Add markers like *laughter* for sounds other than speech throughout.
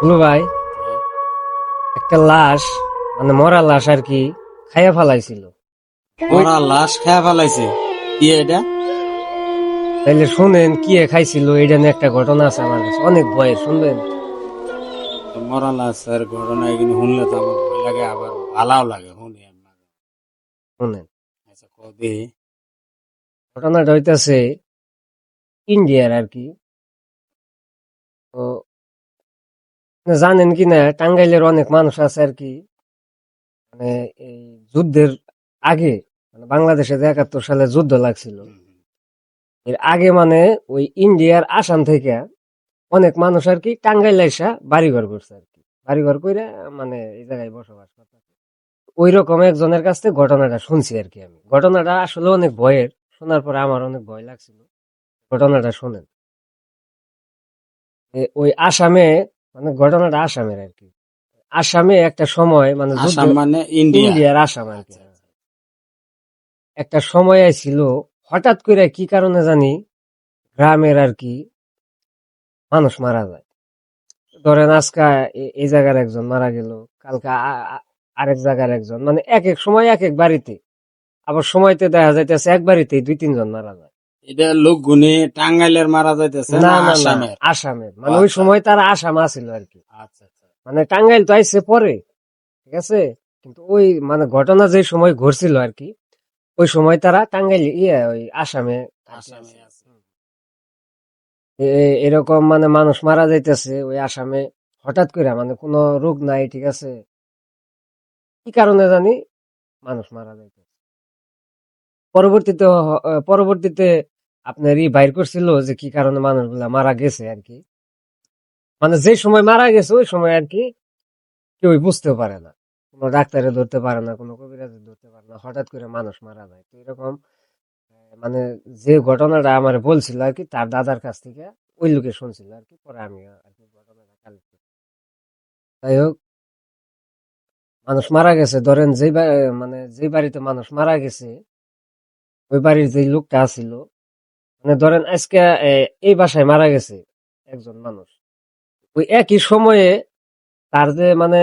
বলু ভাই একটা লাশ মানে মরা লাশ আর কি খাইয়া ফেলাইছিল। ওরা লাশ খেয়ে ফেলাইছে? কি এটা? তাইলে শুনেন কি খাইছিল এটা নিয়ে একটা ঘটনা আছে আমার কাছে অনেক ভয়ের শুনবেন? মরা লাশের ঘটনা এখানে শুনলে তো আমার ভয় লাগে আবার ভালাও লাগে শুনি শুনেন। আচ্ছা কবে ঘটনাটা হইতাছে ইন্ডিয়ার আর কি। তো জানেন কি না টাঙ্গাইলের অনেক মানুষ আছে আর কি। মানে এই যুদ্ধের আগে মানে বাংলাদেশে যে একাত্তর সালে যুদ্ধ লাগছিল। এর আগে মানে ওই ইন্ডিয়ার আসাম থেকে অনেক মানুষ আর কি টাঙ্গাইল আইসা বাড়িঘর করছে আর কি। বাড়িঘর করে মানে এই জায়গায় বসবাস করতে ওই রকম একজনের কাছ থেকে ঘটনাটা শুনছি আর কি আমি। ঘটনাটা আসলে অনেক ভয়ের শোনার পরে আমার অনেক ভয় লাগছিল। ঘটনাটা শোনেন। ওই আসামে মানে ঘটনাটা আসামের আর কি। আসামে একটা সময় মানে আসাম মানে ইন্ডিয়ার আসাম আর কি। একটা সময় ছিল হঠাৎ করে কি কারণে জানি গ্রামের আর কি মানুষ মারা যায়। ধরেন আজকা এই জায়গার একজন মারা গেল কালকা আরেক জায়গার একজন মানে এক এক সময় এক এক বাড়িতে। আবার সময়তে দেখা যাইতেছে এক বাড়িতেই দুই তিনজন মারা যায়। এটা লোক গুনে টাঙ্গাইলের মারা যাইতেছে না আসামের? আসামের। মানে ওই আচ্ছা। সময় তারা আসাম আছিল আর কি। আচ্ছা আচ্ছা। মানে টাঙ্গাইল তো আইসে পরে ঠিক আছে? কিন্তু ওই মানে ঘটনা যে সময় ঘটছিল আর কি ওই সময় তারা টাঙ্গাইল ইয়ে ওই আসামে এরকম মানে মানুষ মারা যাইতেছে ওই আসামে। হঠাৎ করে মানে কোনো রোগ নাই ঠিক আছে? কি কারণে জানি? মানুষ মারা যাইতেছে। পরবর্তীতে পরবর্তীতে আপনার ই বাইর করছিল যে কি কারণে মানুষগুলা মারা গেছে আর কি। মানে যে সময় মারা গেছে, ওই সময় আর কি কেউ বুঝতেও পারে না। কোনো ডাক্তারে ধরতে পারে না, কোনো কবিরাজে ধরতে পারে না, হঠাৎ করে মানুষ মারা যায়। তো এরকম মানে যে ঘটনাটা আমার বলছিল আর কি, তার দাদার কাছ থেকে ওই লোকে শুনছিল আর কি, পরে আমি আর কি ঘটনাটা কালেক্ট যাই হোক, মানুষ মারা গেছে, ধরেন যে মানে যে বাড়িতে মানুষ মারা গেছে, ওই বাড়ির যে লোকটা আছিল মানে ধরেন আজকে এই বাসায় মারা গেছে একজন মানুষ। ওই একই সময়ে তার যে মানে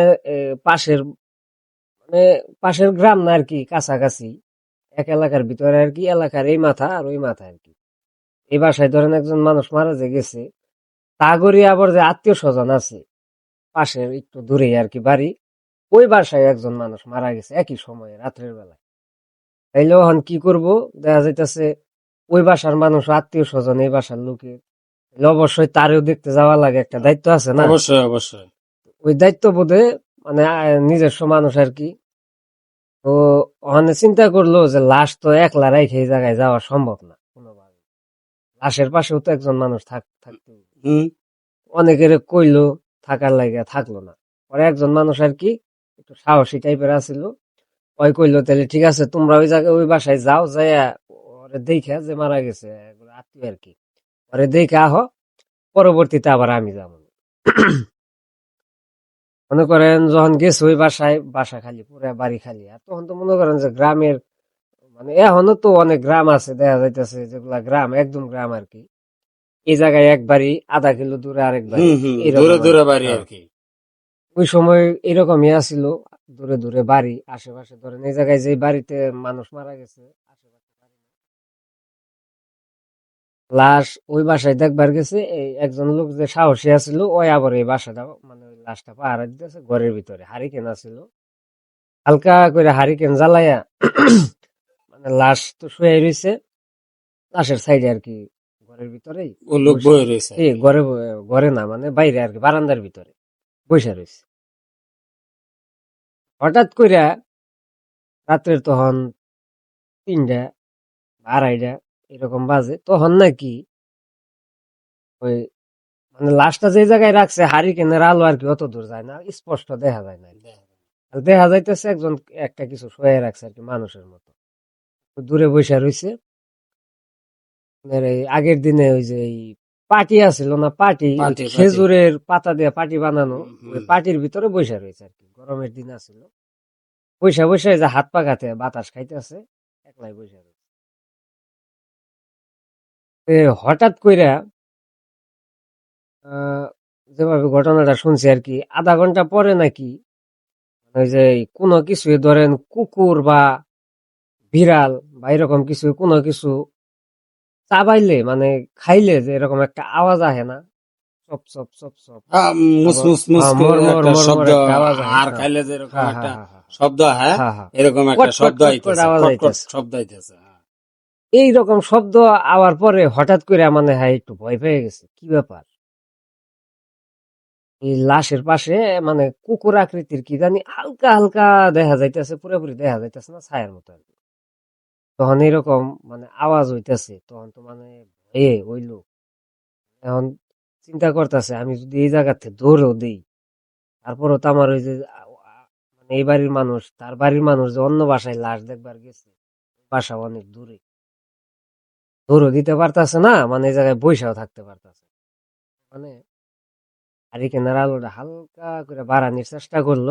পাশের মানে পাশের গ্রাম না আর কি, কাছাকাছি এক এলাকার ভিতরে আর কি, এলাকার এই মাথা আর ওই মাথা আর কি। এই বাসায় ধরেন একজন মানুষ মারা যে গেছে তাগরি আবার যে আত্মীয় স্বজন আছে, পাশের একটু দূরে আর কি বাড়ি, ওই বাসায় একজন মানুষ মারা গেছে একই সময়ে, রাত্রের বেলায়। তাইলে কি করব? দেখা যাইতেছে ওই বাসার মানুষ আত্মীয় স্বজন এই বাসার লোকের। অবশ্যই তারেও দেখতে যাওয়া লাগে একটা দায়িত্ব আছে না? অবশ্যই অবশ্যই। ওই দায়িত্ব বোধে মানে নিজস্ব মানুষ আর কি। তো ওখানে চিন্তা করল যে লাশ তো একলা রাইখে এই জায়গায় যাওয়া সম্ভব না কোনোভাবে। লাশের পাশেও তো একজন মানুষ থাক থাকতে। অনেকের কইলো থাকার লাগে থাকল না। পরে একজন মানুষ আর কি একটু সাহসী টাইপের আছিল। ওই কইলো তাহলে ঠিক আছে তোমরা ওই জায়গায় ওই বাসায় যাও যাইয়া দেখে যে মারা গেছে আত্মীয় আর কি। ওরে দেখে আহ পরবর্তীতে আবার আমি যাব। মনে করেন যখন গেছে ওই বাসায় বাসা খালি পুরো বাড়ি খালি। আর তখন তো মনে করেন যে গ্রামের মানে এখনও তো অনেক গ্রাম আছে দেখা যাইতেছে যেগুলা গ্রাম একদম গ্রাম আর কি। এই জায়গায় এক বাড়ি আধা কিলো দূরে আরেক বাড়ি দূরে আর দূরে কি। বাড়ি হ্যাঁ। আর কি। ওই সময় এরকমই আছিল দূরে দূরে বাড়ি আশেপাশে ধরেন এই জায়গায় যে বাড়িতে মানুষ মারা গেছে লাশ ওই বাসায় দেখবার গেছে এই একজন লোক যে সাহসী আছিল ওই আবার এই বাসাটা মানে লাশটা পাহারা দিতেছে ঘরের ভিতরে হারিকেন আছিল। হালকা করে হারিকেন জ্বালাইয়া *clears throat* মানে লাশ তো শুয়ে রয়েছে লাশের সাইডে আর কি ঘরের ভিতরেই ও লোক বয়ে রয়েছে ঘরে ঘরে না মানে বাইরে আর কি বারান্দার ভিতরে বসে রয়েছে হঠাৎ কইরা রাত্রের তখন তিনটা আড়াইটা এরকম বাজে তখন নাকি ওই মানে লাশটা যে জায়গায় রাখছে হারি কেনের আলো আর কি অত দূর যায় না স্পষ্ট দেখা যায় না দেখা যাইতেছে একজন একটা কিছু শোয়ে রাখছে আর কি মানুষের মতো। দূরে বসে রয়েছে আগের দিনে ওই যে এই পাটি আছিল না পাটি। খেজুরের পাতা দিয়ে পাটি বানানো। ওই পাটির ভিতরে বসে রয়েছে আর কি গরমের দিন আছিল। বসে বসে যে হাত পা খাতে বাতাস খাইতেছে একলাই বসে রয়েছে। হঠাৎ কইরা যেভাবে ঘটনাটা শুনছি আর কি আধা ঘণ্টা পরে নাকি ওই যে কোনো কিছু ধরেন কুকুর বা বিড়াল বা এরকম কিছু কোনো কিছু চাবাইলে মানে খাইলে যে এরকম একটা আওয়াজ আহে না চপ চপ চপ চপ আহ, মুস মুস মুস মর, মর, একটা মর, মর শব্দ হয়, হাড়। খাইলে যেরকম একটা শব্দ। এরকম একটা কট, কট, শব্দ। শব্দ আইতেছে হ্যাঁ। এইরকম শব্দ আওয়ার পরে হঠাৎ করে মানে হ্যাঁ একটু ভয় পেয়ে গেছে। কি ব্যাপার? এই লাশের পাশে মানে কুকুর আকৃতির কি জানি হালকা হালকা দেখা যাইতেছে, পুরোপুরি দেখা যাইতেছে না ছায়ার মতো আর কি। তখন এরকম মানে আওয়াজ হইতেছে, তখন তো মানে ভয়ে ওই লোক এখন চিন্তা করতেছে, আমি যদি এই জায়গা থেকে দৌড়েও দিই, তারপরও তো আমার ওই যে মানে এই বাড়ির মানুষ, তার বাড়ির মানুষ যে অন্য বাসায় লাশ দেখবার গেছে বাসা অনেক দূরে। দৌড়ও দিতে পারতাছে না মানে এই জায়গায় বৈশাও থাকতে পারতাছে মানে হারিকেনের আলোটা হালকা করে বাড়ানোর চেষ্টা করল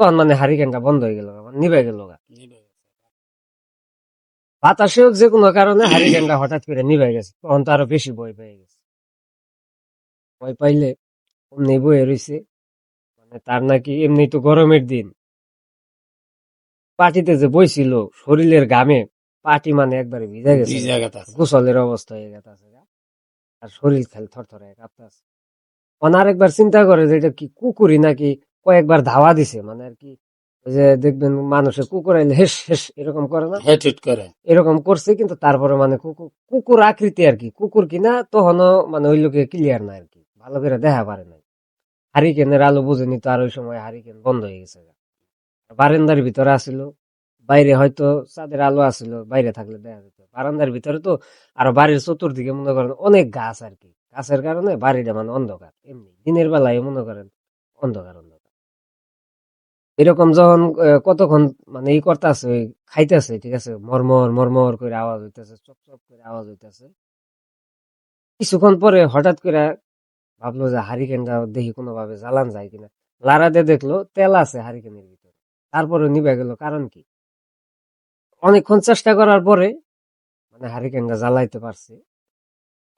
তখন মানে হারিকেনটা বন্ধ হয়ে গেল মানে নিভে গেল বাতাসে হোক যে কোনো কারণে হারিকেনটা হঠাৎ করে নিভে গেছে তখন তো আরও বেশি ভয় পেয়ে গেছে। ভয় পাইলে অমনি বয়ে রইছে মানে তার নাকি এমনি তো গরমের দিন। পাটিতে যে বইছিল শরীরের ঘামে পাটি মানে একবারে ভিজে গেছে। গোসলের অবস্থা হয়ে গেছে আর শরীর খালি থরথরে কাঁপতাছে মানে আরেকবার চিন্তা করে যে এটা কি কুকুরই নাকি কয়েকবার ধাওয়া দিছে? মানে আর কি ওই যে দেখবেন মানুষের কুকুর আইলে হেস হেস এরকম করে না? হেট হিট করে। এরকম করছে কিন্তু তারপরে মানে কুকুর কুকুর আকৃতি আর কি। কুকুর কিনা তখনও মানে ওই লোকে ক্লিয়ার না আর কি। ভালো করে দেখা পারে নাই। হারিকেনের আলো বুঝেনি তো আর ওই সময় হারিকেন বন্ধ হয়ে গেছে বারান্দার ভিতরে আসিল। বাইরে হয়তো চাঁদের আলো আসিল বাইরে থাকলে দেখা যেত। বারান্দার ভিতরে তো আর বাড়ির চতুর্দিকে মনে করেন অনেক গাছ আর কি। গাছের কারণে বাড়িটা মানে অন্ধকার, এমনি। দিনের বেলায় মনে করেন অন্ধকার অন্ধকার। এরকম যখন কতক্ষণ মানে ই করতেছে, ওই খাইতেছে, ঠিক আছে? মরমর মরমর করে আওয়াজ হইতেছে, চপ চপ করে আওয়াজ হইতেছে। কিছুক্ষণ পরে হঠাৎ করে ভাবলো যে হারিকেনটা দেখি কোনোভাবে জ্বালান যায় কিনা। লারাতে দেখল, তেল আছে হারিকেনের ভিতরে। তারপরে নিভে গেল, কারণ কি? অনেকক্ষণ চেষ্টা করার পরে মানে হারিকেনটা জ্বালাইতে পারছে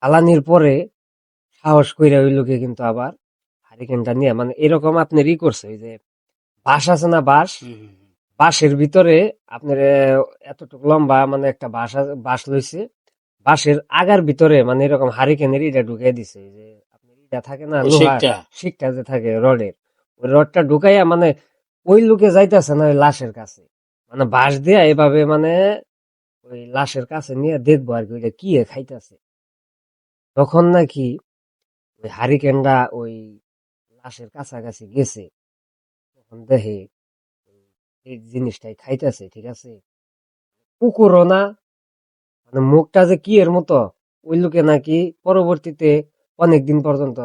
জ্বালানির পরে সাহস কইরা ওই লোকে কিন্তু আবার হারিকেনটা নিয়ে মানে এরকম আপনার ই করছে ওই যে বাঁশ আছে না বাঁশ হুম। বাঁশের ভিতরে আপনার এতটুকু লম্বা মানে একটা বাঁশ বাঁশ লইছে বাঁশের আগার ভিতরে মানে এরকম হারিকেনের ইটা ঢুকাই দিছে যে আপনার ইটা থাকে না শিকটা। শিকটা যে থাকে রডের ওই রডটা ঢুকাইয়া মানে ওই লোকে যাইতেছে না ওই লাশের কাছে মানে বাঁশ দিয়া এভাবে মানে ওই লাশের কাছে নিয়ে দেখব আর কি, ওইটা কি খাইতেছে। তখন নাকি ওই হারিকেনটা ওই লাশের কাছাকাছি গেছে। তখন দেখে এই জিনিসটাই খাইতেছে, ঠিক আছে? কুকুরও না মানে মুখটা যে কি এর মতো, ওই লোকে নাকি পরবর্তীতে অনেকদিন পর্যন্ত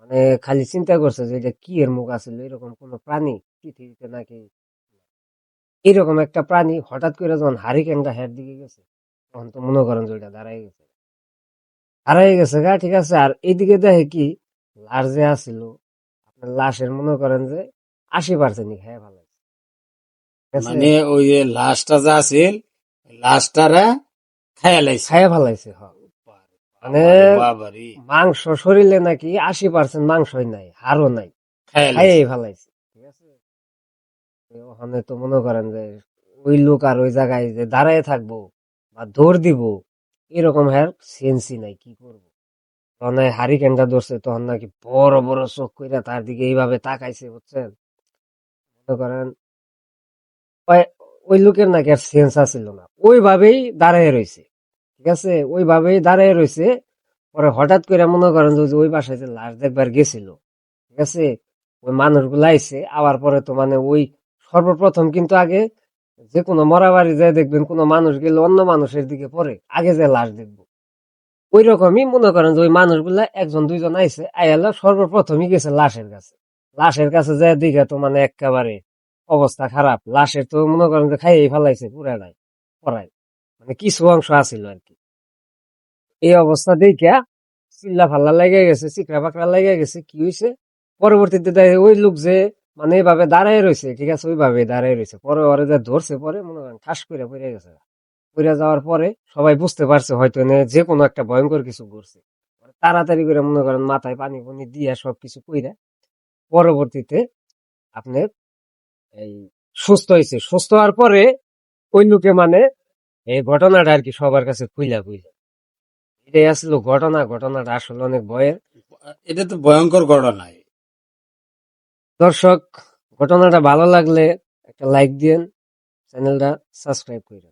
মানে খালি চিন্তা করছে যে এটা কি এর মুখ আছিল এরকম কোন প্রাণী পৃথিবীতে নাকি এরকম একটা প্রাণী হঠাৎ করে যখন হারিকেনটা হের দিকে গেছে তখন তো মনে করেন যে ওইটা দাঁড়াই গেছে। দাঁড়াই গেছে গা ঠিক আছে? আর এইদিকে দেখে কি? লাশ যে আসিল আপনার লাশের মনে করেন যে আশি পার্সেন্টই খেয়ে ভালো মানে ওই যে লাশটা যা আছিল লাশটারা খাইয়া লাইছে। খাইয়া ফেলাইছে হ। মানে মাংস শরীরে নাকি আশি পার্সেন্ট মাংসই নাই হাড়ও নাই খাইয়া খাইয়াই লাইছে। ফেলাইছে। ঠিক আছে? ওখানে তো মনে করেন যে ওই লোক আর ওই জায়গায় যে দাঁড়ায় থাকব বা দৌড় দিব, এরকম হ্যার সেন্সি নাই, কি করব? তখন হারি কেনটা ধরছে, তখন নাকি বড় বড় চোখ কইরা তার দিকে এইভাবে তাকাইছে, বুঝছেন? মনে করেন, ওই- লোকের নাকি আর সেন্স আছিল না। ওইভাবেই দাঁড়ায় রয়েছে ঠিক আছে? ওইভাবেই দাঁড়ায় রয়েছে পরে হঠাৎ করে মনে করেন যে ওই বাসায় যে লাশ দেখবার গেছিল, ঠিক আছে? ওই মানুষগুলো আইছে আবার পরে তো মানে ওই সর্বপ্রথম কিন্তু আগে যে কোনো মরা বাড়ি যায় দেখবেন কোনো মানুষ গেলে অন্য মানুষের দিকে পরে আগে যে লাশ দেখব। ওই রকমই মনে করেন যে ওই মানুষগুলা একজন, দুইজন আইছে আইয়ালা সর্বপ্রথমই গেছে লাশের কাছে। লাশের কাছে যায় দিঘা তো মানে একেবারে অবস্থা খারাপ। লাশের তো মনে করেন যে খাইয়েই ফেলাইছে পুরাটাই পড়াই মানে কিছু অংশ আছিল আর কি। এই অবস্থা দেখিয়া চিল্লা ফাল্লা লেগে গেছে চিকরা বাকরা লেগে গেছে, কি হয়েছে পরবর্তীতে ওই লোক যে মানে এইভাবে দাঁড়ায় রয়েছে ঠিক আছে? ওইভাবে দাঁড়ায় রয়েছে পরে ওরে যে ধরছে, পরে মনে করেন ঠাস করে পড়ে গেছে। পড়ে যাওয়ার পরে সবাই বুঝতে পারছে হয়তো এনে যে কোনো একটা ভয়ঙ্কর কিছু ঘটছে। তাড়াতাড়ি করে মনে করেন মাথায় পানি পানি দিয়ে সবকিছু কইরা পরবর্তীতে আপনার এই সুস্থ হয়েছে সুস্থ হওয়ার পরে লোকে মানে এই ঘটনাটা আর কি সবার কাছে খুইলা খুইলা। এটাই আসলো ঘটনা। ঘটনাটা আসলে অনেক ভয়ের। এটা তো ভয়ঙ্কর ঘটনাই দর্শক ঘটনাটা ভালো লাগলে একটা লাইক দিয়েন চ্যানেলটা সাবস্ক্রাইব করেন